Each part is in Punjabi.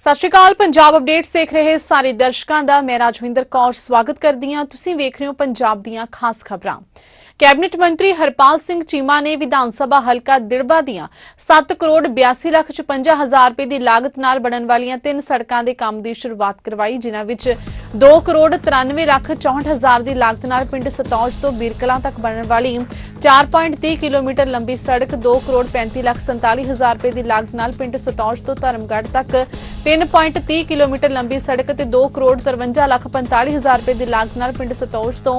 ਸਤਿ ਸ਼੍ਰੀ ਅਕਾਲ, ਪੰਜਾਬ ਅਪਡੇਟਸ ਦੇਖ ਰਹੇ ਸਾਰੇ ਦਰਸ਼ਕਾਂ ਦਾ। ਮੈਂ ਰਾਜਵਿੰਦਰ ਕੌਰ ਸਵਾਗਤ ਕਰਦੀ ਹਾਂ। ਤੁਸੀਂ ਵੇਖ ਰਹੇ ਹੋ ਪੰਜਾਬ ਦੀਆਂ ਖਾਸ ਖਬਰਾਂ। ਕੈਬਨਿਟ ਮੰਤਰੀ ਹਰਪਾਲ ਸਿੰਘ ਚੀਮਾ ਨੇ ਵਿਧਾਨ ਸਭਾ ਹਲਕਾ ਦਿੜਬਾ ਦੀਆਂ 7 ਕਰੋੜ 82 ਲੱਖ 55 ਹਜ਼ਾਰ ਰੁਪਏ ਦੀ ਲਾਗਤ ਨਾਲ ਬਣਨ ਵਾਲੀਆਂ ਤਿੰਨ ਸੜਕਾਂ ਦੇ ਕੰਮ ਦੀ ਸ਼ੁਰੂਆਤ ਕਰਵਾਈ, ਜਿਨ੍ਹਾਂ ਵਿੱਚ 2 ਕਰੋੜ 93 ਲੱਖ 64 ਹਜ਼ਾਰ ਦੀ ਲਾਗਤ ਨਾਲ ਪਿੰਡ ਸਤੌਜ ਤੋਂ ਬੀਰਕਲਾਂ ਤੱਕ ਬਣਨ ਵਾਲੀ 4.30 ਕਿਲੋਮੀਟਰ ਲੰਬੀ ਸੜਕ 2 ਕਰੋੜ 35 ਲੱਖ 47 ਹਜ਼ਾਰ ਰੁਪਏ ਦੀ ਲਾਗਤ ਨਾਲ ਪਿੰਡ ਸਤੌਜ ਤੋਂ ਧਰਮਗੜ੍ਹ ਤੱਕ। 3.30 ਕਿਲੋਮੀਟਰ ਲੰਬੀ ਸੜਕ ਤੇ 2 ਕਰੋੜ 53 ਲੱਖ 45 ਹਜ਼ਾਰ ਰੁਪਏ ਦੀ ਲਾਗਤ ਨਾਲ ਪਿੰਡ ਸਤੌਜ ਤੋਂ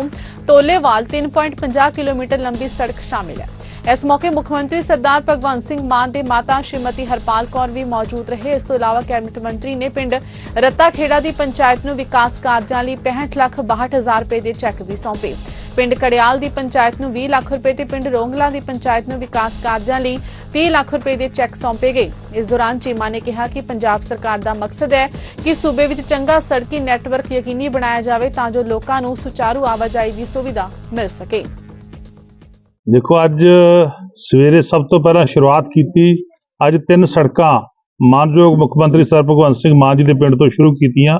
ਤੋਲੇਵਾਲ 3.50 ਕਿਲੋਮੀਟਰ ਲੰਬੀ ਸੜਕ ਸ਼ਾਮਿਲ ਹੈ। ਇਸ ਮੌਕੇ ਮੁੱਖ ਮੰਤਰੀ ਸਰਦਾਰ ਭਗਵੰਤ ਸਿੰਘ ਮਾਨ ਦੇ ਮਾਤਾ ਸ਼੍ਰੀਮਤੀ ਹਰਪਾਲ ਕੌਰ ਵੀ ਮੌਜੂਦ ਰਹੇ। ਇਸ ਤੋਂ ਇਲਾਵਾ ਕੈਬਨਿਟ ਮੰਤਰੀ ਨੇ ਪਿੰਡ ਰੱਤਾ ਖੇੜਾ ਦੀ ਪੰਚਾਇਤ ਨੂੰ ਵਿਕਾਸ ਕਾਰਜਾਂ ਲਈ 65 ਲੱਖ 62 ਹਜ਼ਾਰ ਰੁਪਏ ਦੇ ਚੈੱਕ ਵੀ ਸੌਂਪੇ। ਪਿੰਡ ਕੜਿਆਲ ਦੀ ਪੰਚਾਇਤ ਨੂੰ 20 ਲੱਖ ਰੁਪਏ ਤੇ ਪਿੰਡ ਰੋਂਗਲਾ ਦੀ ਪੰਚਾਇਤ ਨੂੰ ਵਿਕਾਸ ਕਾਰਜਾਂ ਲਈ 30 ਲੱਖ ਰੁਪਏ ਦੇ ਚੈੱਕ ਸੌਂਪੇ ਗਏ। ਇਸ ਦੌਰਾਨ ਚੀਮਾ ਨੇ ਕਿਹਾ ਕਿ ਪੰਜਾਬ ਸਰਕਾਰ ਦਾ ਮਕਸਦ ਹੈ ਕਿ ਸੂਬੇ ਵਿੱਚ ਚੰਗਾ ਸੜਕੀ ਨੈਟਵਰਕ ਯਕੀਨੀ ਬਣਾਇਆ ਜਾਵੇ ਤਾਂ ਜੋ ਲੋਕਾਂ ਨੂੰ ਸੁਚਾਰੂ ਆਵਾਜਾਈ ਦੀ ਸੁਵਿਧਾ ਮਿਲ ਸਕੇ। ਦੇਖੋ ਅੱਜ ਸਵੇਰੇ ਸਭ ਤੋਂ ਪਹਿਲਾਂ ਸ਼ੁਰੂਆਤ ਕੀਤੀ ਅੱਜ ਤਿੰਨ ਸੜਕਾਂ ਮਾਨਯੋਗ ਮੁੱਖ ਮੰਤਰੀ ਸਰ ਭਗਵੰਤ ਸਿੰਘ ਮਾਨ ਜੀ ਦੇ ਪਿੰਡ ਤੋਂ ਸ਼ੁਰੂ ਕੀਤੀਆਂ।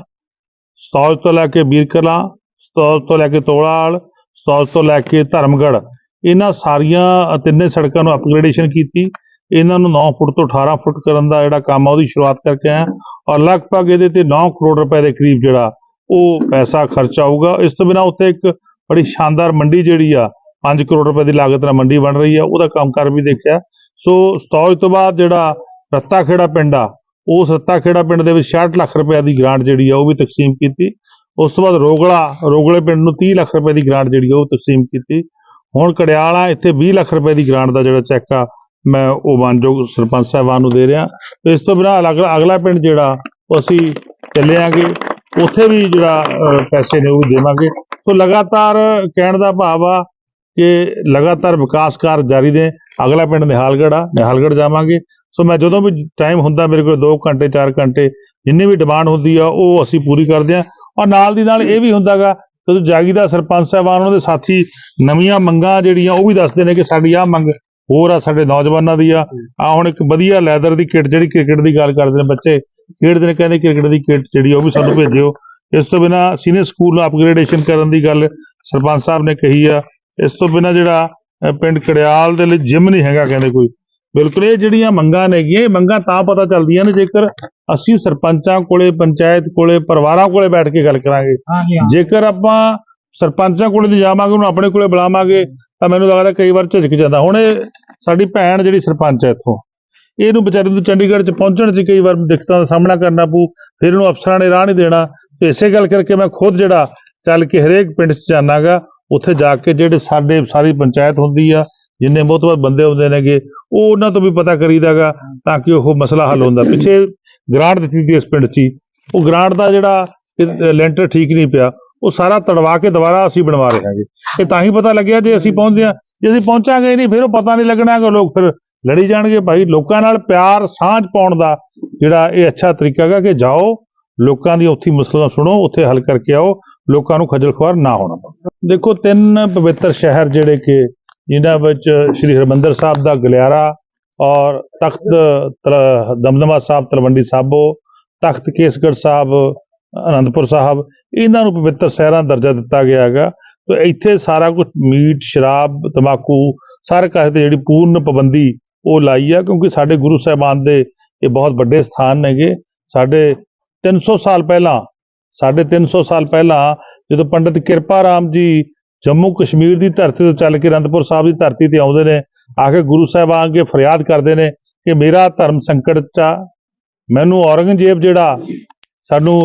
ਸਤੌਜ ਤੋਂ ਲੈ ਕੇ ਬੀਰਕਲਾ ਸਤੌਜ ਤੋਂ ਲੈ ਕੇ ਤੋਲਾਲ ਸਤੌਜ ਤੋਂ ਲੈ ਕੇ ਧਰਮਗੜ੍ਹ, ਇਹਨਾਂ ਸਾਰੀਆਂ ਤਿੰਨੇ ਸੜਕਾਂ ਨੂੰ ਅਪਗ੍ਰੇਡੇਸ਼ਨ ਕੀਤੀ। ਇਹਨਾਂ ਨੂੰ 9 ਫੁੱਟ ਤੋਂ 18 ਫੁੱਟ ਕਰਨ ਦਾ ਜਿਹੜਾ ਕੰਮ ਆ, ਉਹਦੀ ਸ਼ੁਰੂਆਤ ਕਰਕੇ ਆਇਆ ਔਰ ਲਗਭਗ ਇਹਦੇ ਤੇ 9 ਕਰੋੜ ਰੁਪਏ ਦੇ ਕਰੀਬ ਜਿਹੜਾ ਉਹ ਪੈਸਾ ਖਰਚ ਆਊਗਾ। ਇਸ ਤੋਂ ਬਿਨਾ ਉੱਥੇ ਇੱਕ ਬੜੀ ਸ਼ਾਨਦਾਰ ਮੰਡੀ ਜਿਹੜੀ ਆ 5 ਕਰੋੜ ਰੁਪਏ ਦੀ ਲਾਗਤ ਨਾਲ ਮੰਡੀ ਬਣ ਰਹੀ ਆ, ਉਹਦਾ ਕੰਮਕਾਰ ਵੀ ਦੇਖਿਆ। ਸੋ ਸਤੌਜ ਤੋਂ ਬਾਅਦ ਜਿਹੜਾ ਰੱਤਾ ਖੇੜਾ ਪਿੰਡ ਆ, ਉਸ ਰੱਤਾ ਖੇੜਾ ਪਿੰਡ ਦੇ ਵਿੱਚ 66 ਲੱਖ ਰੁਪਏ ਦੀ ਗ੍ਰਾਂਟ ਜਿਹੜੀ ਆ, ਉਹ ਵੀ ਤਕਸੀਮ ਕੀਤੀ। ਉਸ ਤੋਂ ਬਾਅਦ ਰੋਗਲਾ, ਰੋਗਲੇ ਪਿੰਡ ਨੂੰ 30 ਲੱਖ ਰੁਪਏ ਦੀ ਗ੍ਰਾਂਟ ਜਿਹੜੀ ਆ, ਉਹ ਤਕਸੀਮ ਕੀਤੀ। ਹੁਣ ਕੜਿਆਲਾ ਇੱਥੇ 20 ਲੱਖ ਰੁਪਏ ਦੀ ਗ੍ਰਾਂਟ ਦਾ ਜਿਹੜਾ ਚੈੱਕ ਆ, ਮੈਂ ਉਹ ਮਾਨਯੋਗ ਸਰਪੰਚ ਸਾਹਿਬਾਨ ਨੂੰ ਦੇ ਰਿਹਾ। ਤੇ ਇਸ ਤੋਂ ਬਿਨਾਂ ਅਲੱਗ, ਅਗਲਾ ਪਿੰਡ ਜਿਹੜਾ, ਉਹ ਅਸੀਂ ਚੱਲਿਆਂਗੇ ਉੱਥੇ ਵੀ ਜਿਹੜਾ ਪੈਸੇ ਨੇ ਉਹ ਵੀ ਦੇਵਾਂਗੇ। ਸੋ ਲਗਾਤਾਰ ਕਹਿਣ ਦਾ ਭਾਵ ਆ ਕਿ ਲਗਾਤਾਰ ਵਿਕਾਸ ਕਾਰਜ ਜਾਰੀ ਨੇ ਅਗਲਾ ਪਿੰਡ ਨਿਹਾਲਗੜ੍ਹ ਆ, ਨਿਹਾਲਗੜ੍ਹ ਜਾਵਾਂਗੇ। ਸੋ ਮੈਂ ਜਦੋਂ ਵੀ ਟਾਈਮ ਹੁੰਦਾ, ਮੇਰੇ ਕੋਲ 2 ਘੰਟੇ 4 ਘੰਟੇ ਜਿੰਨੀ ਵੀ ਡਿਮਾਂਡ ਹੁੰਦੀ ਆ, ਉਹ ਅਸੀਂ ਪੂਰੀ ਕਰਦੇ ਆ ਔਰ ਨਾਲ ਦੀ ਨਾਲ ਇਹ ਵੀ ਹੁੰਦਾਗਾ, ਜਦੋਂ ਜਾਗੀ ਦਾ ਸਰਪੰਚ ਸਾਹਿਬਾਨ, ਉਹਨਾਂ ਦੇ ਸਾਥੀ ਨਵੀਆਂ ਮੰਗਾਂ ਜਿਹੜੀਆਂ, ਉਹ ਵੀ ਦੱਸਦੇ ਨੇ ਕਿ ਸਾਡੀ ਆਹ ਮੰਗ ਹੋਰ ਆ, ਸਾਡੇ ਨੌਜਵਾਨਾਂ ਦੀ ਆ। ਆ ਹੁਣ ਇੱਕ ਵਧੀਆ ਲੈਦਰ ਦੀ ਕਿੱਟ ਜਿਹੜੀ ਕ੍ਰਿਕਟ ਦੀ ਗੱਲ ਕਰਦੇ ਨੇ ਬੱਚੇ, ਖੇਡਦੇ ਨੇ, ਕਹਿੰਦੇ ਕ੍ਰਿਕਟ ਦੀ ਕਿੱਟ ਜਿਹੜੀ ਉਹ ਵੀ ਸਾਨੂੰ ਭੇਜਿਓ। ਇਸ ਤੋਂ ਬਿਨਾ ਸੀਨੀਅਰ ਸਕੂਲ ਨੂੰ ਅਪਗ੍ਰੇਡੇਸ਼ਨ ਕਰਨ ਦੀ ਗੱਲ ਸਰਪੰਚ ਸਾਹਿਬ ਨੇ ਕਹੀ ਆ। ਇਸ ਤੋਂ ਬਿਨਾ ਜਿਹੜਾ ਪਿੰਡ ਕੜਿਆਲ ਦੇ ਲਈ ਜਿਮ ਨਹੀਂ ਹੈਗਾ ਕਹਿੰਦੇ ਕੋਈ। ਬਿਲਕੁਲ ਇਹ ਜਿਹੜੀਆਂ ਮੰਗਾਂ ਨੇਗੀਆਂ ਇਹ ਮੰਗਾਂ ਤਾਂ ਪਤਾ ਚੱਲਦੀਆਂ ਨੇ ਜੇਕਰ ਅਸੀਂ ਸਰਪੰਚਾਂ ਕੋਲੇ ਪੰਚਾਇਤ ਕੋਲੇ ਪਰਿਵਾਰਾਂ ਕੋਲੇ ਬੈਠ ਕੇ ਗੱਲ ਕਰਾਂਗੇ। ਜੇਕਰ ਆਪਾਂ ਸਰਪੰਚਾਂ ਕੋਲੇ ਨਹੀਂ ਜਾਵਾਂਗੇ ਉਹਨੂੰ ਆਪਣੇ ਕੋਲੇ ਬੁਲਾਵਾਂਗੇ ਤਾਂ ਮੈਨੂੰ ਲੱਗਦਾ ਕਈ ਵਾਰ ਝਿਜਕ ਜਾਂਦਾ। ਹੁਣ ਇਹ ਸਾਡੀ ਭੈਣ ਜਿਹੜੀ ਸਰਪੰਚ ਹੈ ਇੱਥੋਂ ਇਹਨੂੰ ਵਿਚਾਰੀ ਨੂੰ ਚੰਡੀਗੜ੍ਹ 'ਚ ਪਹੁੰਚਣ 'ਚ ਕਈ ਵਾਰ ਦਿੱਕਤਾਂ ਦਾ ਸਾਹਮਣਾ ਕਰਨਾ ਪਊ ਫਿਰ ਇਹਨੂੰ ਅਫਸਰਾਂ ਨੇ ਰਾਹ ਨਹੀਂ ਦੇਣਾ। ਤੇ ਇਸੇ ਗੱਲ ਕਰਕੇ ਮੈਂ ਖੁਦ ਜਿਹੜਾ ਚੱਲ ਕੇ ਹਰੇਕ ਪਿੰਡ 'ਚ ਜਾਣਾਗਾ ਉੱਥੇ ਜਾ ਕੇ ਜਿਹੜੇ ਸਾਡੇ ਸਾਰੀ ਪੰਚਾਇਤ ਹੁੰਦੀ ਆ, ਜਿੰਨੇ ਬਹੁਤ ਬੰਦੇ ਹੁੰਦੇ ਨੇਗੇ, ਉਹ ਉਹਨਾਂ ਤੋਂ ਵੀ ਪਤਾ ਕਰੀਦਾਗਾ ਤਾਂ ਕਿ ਉਹ ਮਸਲਾ ਹੱਲ ਹੁੰਦਾ। ਪਿੱਛੇ ਗ੍ਰਾਂਟ ਦਿੱਤੀ ਸੀ ਇਸ ਪਿੰਡ 'ਚ ਹੀ। ਉਹ ਗ੍ਰਾਂਟ ਦਾ ਜਿਹੜਾ ਲੈਂਟਰ ਠੀਕ ਨਹੀਂ ਪਿਆ, ਉਹ ਸਾਰਾ ਤੜਵਾ ਕੇ ਦੁਬਾਰਾ ਅਸੀਂ ਬਣਵਾ ਰਹੇ ਹਾਂਗੇ। ਇਹ ਤਾਂ ਹੀ ਪਤਾ ਲੱਗਿਆ ਜੇ ਅਸੀਂ ਪਹੁੰਚਦੇ ਹਾਂ। ਜੇ ਅਸੀਂ ਪਹੁੰਚਾਂਗੇ ਨਹੀਂ, ਫਿਰ ਉਹ ਪਤਾ ਨਹੀਂ ਲੱਗਣਾ ਕਿ ਲੋਕ ਫਿਰ ਲੜੀ ਜਾਣਗੇ। ਭਾਈ ਲੋਕਾਂ ਨਾਲ ਪਿਆਰ ਸਾਂਝ ਪਾਉਣ ਦਾ ਜਿਹੜਾ ਇਹ ਅੱਛਾ ਤਰੀਕਾ ਹੈਗਾ ਕਿ ਜਾਓ, ਲੋਕਾਂ ਦੀ ਉੱਥੇ ਮਸਲਾ ਸੁਣੋ, ਉੱਥੇ ਹੱਲ ਕਰਕੇ ਆਓ, ਲੋਕਾਂ ਨੂੰ ਖੱਜਲ ਖੁਆਰ ਨਾ ਹੋਣਾ ਪਵੇ। ਦੇਖੋ, ਤਿੰਨ ਪਵਿੱਤਰ ਸ਼ਹਿਰ ਜਿਹੜੇ ਕਿ ਜਿਨ੍ਹਾਂ ਵਿੱਚ ਸ੍ਰੀ ਹਰਿਮੰਦਰ ਸਾਹਿਬ ਦਾ ਗਲਿਆਰਾ ਔਰ ਤਖਤ ਤਲ- ਦਮਦਮਾ ਸਾਹਿਬ, ਤਲਵੰਡੀ ਸਾਬੋ, ਤਖਤ ਕੇਸਗੜ੍ਹ ਸਾਹਿਬ, ਅਨੰਦਪੁਰ ਸਾਹਿਬ, ਇਹਨਾਂ ਨੂੰ ਪਵਿੱਤਰ ਸ਼ਹਿਰਾਂ ਦਾ ਦਰਜਾ ਦਿੱਤਾ ਗਿਆ ਹੈਗਾ। ਤੇ ਇੱਥੇ ਸਾਰਾ ਕੁਝ ਮੀਟ, ਸ਼ਰਾਬ, ਤੰਬਾਕੂ, ਸਾਰੇ ਕਾਸੇ ਤੇ ਜਿਹੜੀ ਪੂਰਨ ਪਾਬੰਦੀ ਉਹ ਲਾਈ ਆ, ਕਿਉਂਕਿ ਸਾਡੇ ਗੁਰੂ ਸਾਹਿਬਾਨ ਦੇ ਇਹ ਬਹੁਤ ਵੱਡੇ ਸਥਾਨ ਨੇਗੇ। ਸਾਡੇ 300 ਸਾਲ ਪਹਿਲਾਂ ਸਾਢੇ 300 ਸਾਲ ਪਹਿਲਾਂ ਜਦੋਂ ਪੰਡਿਤ ਕਿਰਪਾ ਰਾਮ ਜੀ ਜੰਮੂ ਕਸ਼ਮੀਰ ਦੀ ਧਰਤੀ ਤੋਂ ਚੱਲ ਕੇ ਅਨੰਦਪੁਰ ਸਾਹਿਬ ਦੀ ਧਰਤੀ ਤੇ ਆਉਂਦੇ ਨੇ, ਆ ਕੇ ਗੁਰੂ ਸਾਹਿਬਾਨ ਅੱਗੇ ਫਰਿਆਦ ਕਰਦੇ ਨੇ ਕਿ ਮੇਰਾ ਧਰਮ ਸੰਕਟ ਚ ਆ, ਮੈਨੂੰ ਔਰੰਗਜ਼ੇਬ ਜਿਹੜਾ ਸਾਨੂੰ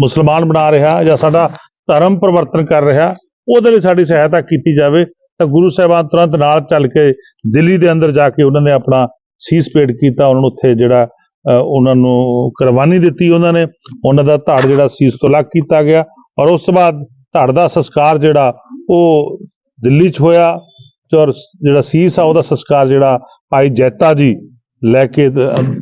ਮੁਸਲਮਾਨ ਬਣਾ ਰਿਹਾ ਜਾਂ ਸਾਡਾ ਧਰਮ ਪਰਿਵਰਤਨ ਕਰ ਰਿਹਾ, ਉਹਦੇ ਲਈ ਸਾਡੀ ਸਹਾਇਤਾ ਕੀਤੀ ਜਾਵੇ, ਤਾਂ ਗੁਰੂ ਸਾਹਿਬਾਨ ਤੁਰੰਤ ਨਾਲ ਚੱਲ ਕੇ ਦਿੱਲੀ ਦੇ ਅੰਦਰ ਜਾ ਕੇ ਉਹਨਾਂ ਨੇ ਆਪਣਾ ਸੀਸ ਪੇਟ ਕੀਤਾ, ਉਹਨਾਂ ਨੂੰ ਉੱਥੇ ਜਿਹੜਾ ਉਹਨਾਂ ਨੂੰ ਕੁਰਬਾਨੀ ਦਿੱਤੀ ਉਹਨਾਂ ਨੇ, ਉਹਨਾਂ ਦਾ ਧੜ ਜਿਹੜਾ ਸੀਸ ਤੋਂ ਲੱਗ ਕੀਤਾ ਗਿਆ ਔਰ ਉਸ ਤੋਂ ਬਾਅਦ ਧੜ ਦਾ ਸੰਸਕਾਰ ਜਿਹੜਾ ਉਹ ਦਿੱਲੀ 'ਚ ਹੋਇਆ ਔਰ ਜਿਹੜਾ ਸੀਸ ਆ ਉਹਦਾ ਸੰਸਕਾਰ ਜਿਹੜਾ ਭਾਈ ਜੈਤਾ ਜੀ ਲੈ ਕੇ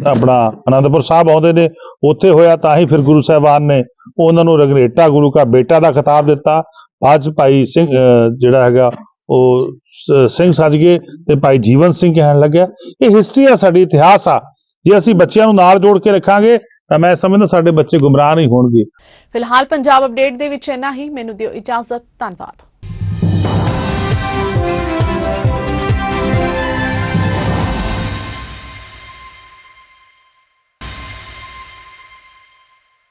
ਆਪਣਾ ਅਨੰਦਪੁਰ ਸਾਹਿਬ ਆਉਂਦੇ ਨੇ, ਉੱਥੇ ਹੋਇਆ ਤਾਂ ਹੀ ਫਿਰ ਗੁਰੂ ਸਾਹਿਬਾਨ ਨੇ ਉਹਨਾਂ ਨੂੰ ਰਗਰੇਟਾ ਗੁਰੂ ਕਾ ਬੇਟਾ ਦਾ ਖਿਤਾਬ ਦਿੱਤਾ। ਬਾਅਦ 'ਚ ਭਾਈ ਸਿੰਘ ਜਿਹੜਾ ਹੈਗਾ ਉਹ ਸਿੰਘ ਸੱਜ ਗਏ ਤੇ ਭਾਈ ਜੀਵਨ ਸਿੰਘ ਕਹਿਣ ਲੱਗਿਆ, ਇਹ ਹਿਸਟਰੀ ਆ, ਸਾਡੀ ਇਤਿਹਾਸ ਆ। ਜੇ ਅਸੀਂ ਬੱਚਿਆਂ ਨੂੰ ਨਾਲ ਜੋੜ ਕੇ ਰੱਖਾਂਗੇ, ਤਾਂ ਮੈਂ ਸਮਝਦਾ ਸਾਡੇ ਬੱਚੇ ਗੁੰਮਰਾਹ ਨਹੀਂ ਹੋਣਗੇ। ਫਿਲਹਾਲ ਪੰਜਾਬ ਅਪਡੇਟ ਦੇ ਵਿੱਚ ਇੰਨਾ ਹੀ। ਮੈਨੂੰ ਦਿਓ ਇਜਾਜ਼ਤ। ਧੰਨਵਾਦ।